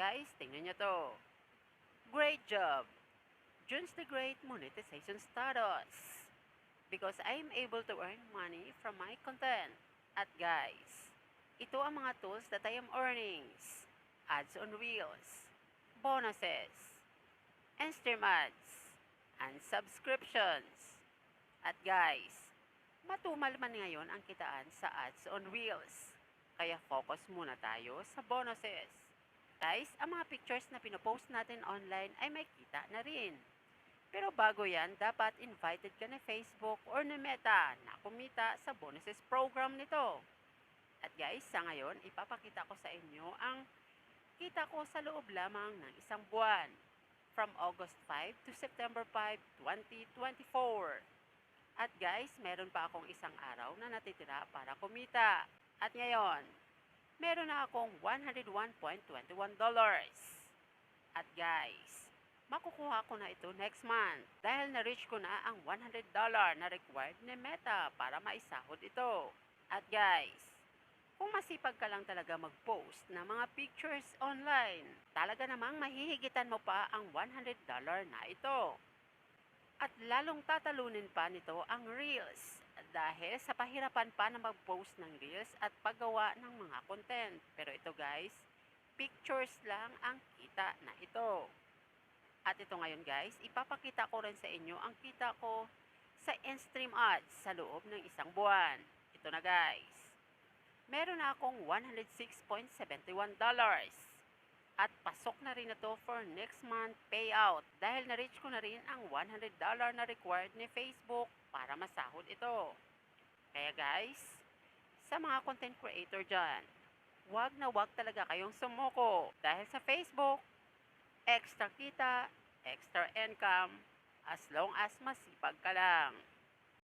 guys, tingnan nyo to. Great job! June's the Great monetization status. Because I'm able to earn money from my content. At guys, ito ang mga tools that I am earnings. Ads on Reels, bonuses, and stream ads, and subscriptions. At guys, matumal man ngayon ang kitaan sa ads on Reels. Kaya focus muna tayo sa bonuses. Guys, ang mga pictures na pinopost natin online ay may kita na rin. Pero bago yan, dapat invited ka na Facebook or na Meta na kumita sa bonuses program nito. At guys, sa ngayon, ipapakita ko sa inyo ang kita ko sa loob lamang ng isang buwan from August 5 to September 5, 2024. At guys, meron pa akong isang araw na natitira para kumita. At ngayon, meron na akong $101.21. At guys, makukuha ko na ito next month dahil na-reach ko na ang $100 na required ni Meta para maisahod ito. At guys, kung masipag ka lang talaga mag-post ng mga pictures online, talaga namang mahihigitan mo pa ang $100 na ito. At lalong tatalunin pa nito ang Reels dahil sa pahirapan pa na mag-post ng Reels at paggawa ng mga content. Pero ito guys, pictures lang ang kita na ito. At ito ngayon guys, ipapakita ko rin sa inyo ang kita ko sa in-stream ads sa loob ng isang buwan. Ito na guys. Meron na akong $106.71 at pasok na rin ito for next month payout dahil na-reach ko na rin ang $100 na required ni Facebook para masahod ito. Kaya guys, sa mga content creator dyan, wag na wag talaga kayong sumuko dahil sa Facebook, extra kita, extra income, as long as masipag ka lang.